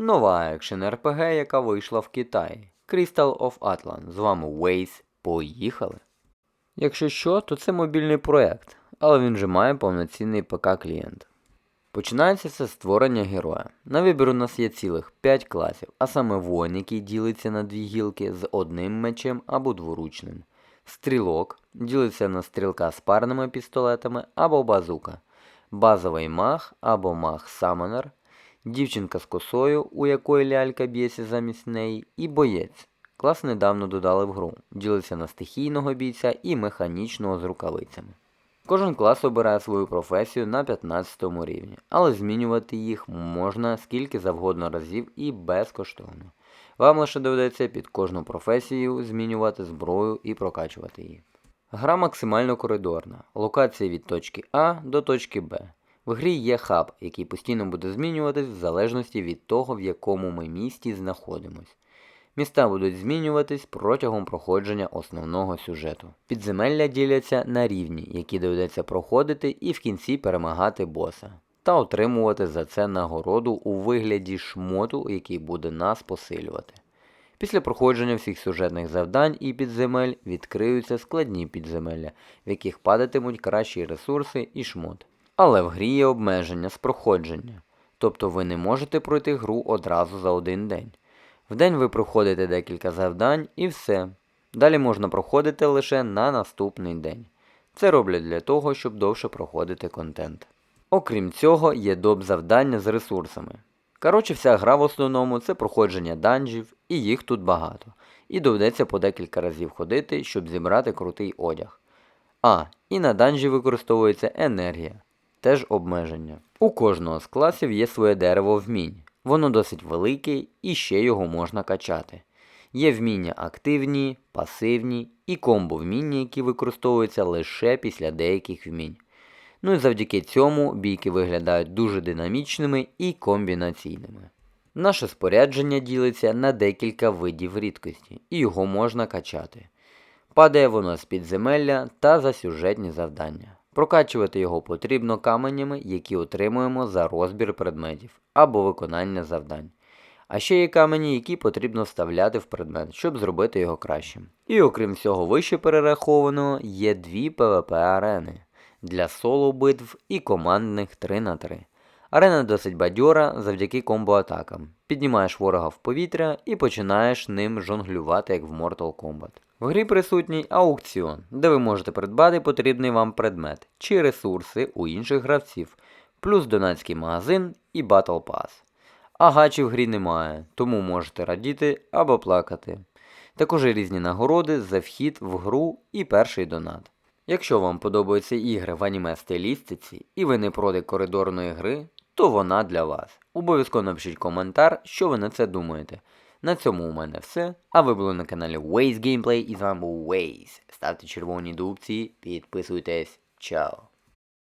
Нова екшен RPG, яка вийшла в Китаї. Crystal of Atlan. З вами Waze. Поїхали! Якщо що, то це мобільний проект, але він вже має повноцінний ПК-клієнт. Починається це створення героя. На вибір у нас є цілих 5 класів, а саме воїн, який ділиться на дві гілки з одним мечем або дворучним. Стрілок ділиться на стрілка з парними пістолетами або базука. Базовий маг або маг-самонер, дівчинка з косою, у якої лялька б'ється замість неї, і боєць. Клас недавно додали в гру, ділиться на стихійного бійця і механічного з рукавицями. Кожен клас обирає свою професію на 15 рівні, але змінювати їх можна скільки завгодно разів і безкоштовно. Вам лише доведеться під кожну професію змінювати зброю і прокачувати її. Гра максимально коридорна, локація від точки А до точки Б. В грі є хаб, який постійно буде змінюватись в залежності від того, в якому ми місті знаходимось. Міста будуть змінюватись протягом проходження основного сюжету. Підземелля діляться на рівні, які доведеться проходити і в кінці перемагати боса, та отримувати за це нагороду у вигляді шмоту, який буде нас посилювати. Після проходження всіх сюжетних завдань і підземель відкриються складні підземелля, в яких падатимуть кращі ресурси і шмот. Але в грі є обмеження з проходження, тобто ви не можете пройти гру одразу за один день. В день ви проходите декілька завдань і все. Далі можна проходити лише на наступний день. Це роблять для того, щоб довше проходити контент. Окрім цього, є доп завдання з ресурсами. Коротше, вся гра в основному це проходження данжів, і їх тут багато. І доведеться по декілька разів ходити, щоб зібрати крутий одяг. А, і на данжі використовується енергія, теж обмеження. У кожного з класів є своє дерево вмінь. Воно досить велике і ще його можна качати. Є вміння активні, пасивні і комбо вміння, які використовуються лише після деяких вмінь. Ну і завдяки цьому бійки виглядають дуже динамічними і комбінаційними. Наше спорядження ділиться на декілька видів рідкості, і його можна качати. Падає воно з підземелля та за сюжетні завдання. Прокачувати його потрібно каменями, які отримуємо за розбір предметів або виконання завдань. А ще є камені, які потрібно вставляти в предмет, щоб зробити його кращим. І окрім всього вище перерахованого, є дві PvP арени для соло битв і командних 3 на 3. Арена досить бадьора завдяки комбо-атакам. Піднімаєш ворога в повітря і починаєш ним жонглювати, як в Mortal Kombat. В грі присутній аукціон, де ви можете придбати потрібний вам предмет чи ресурси у інших гравців, плюс донатський магазин і Battle Pass. А гачів в грі немає, тому можете радіти або плакати. Також різні нагороди за вхід в гру і перший донат. Якщо вам подобаються ігри в аніме стилістиці і ви не проти коридорної гри, то вона для вас. Обов'язково напишіть коментар, що ви на це думаєте. На цьому у мене все. А ви були на каналі Waze Gameplay і з вами був Waze. Ставте червоні дубці, підписуйтесь. Чао!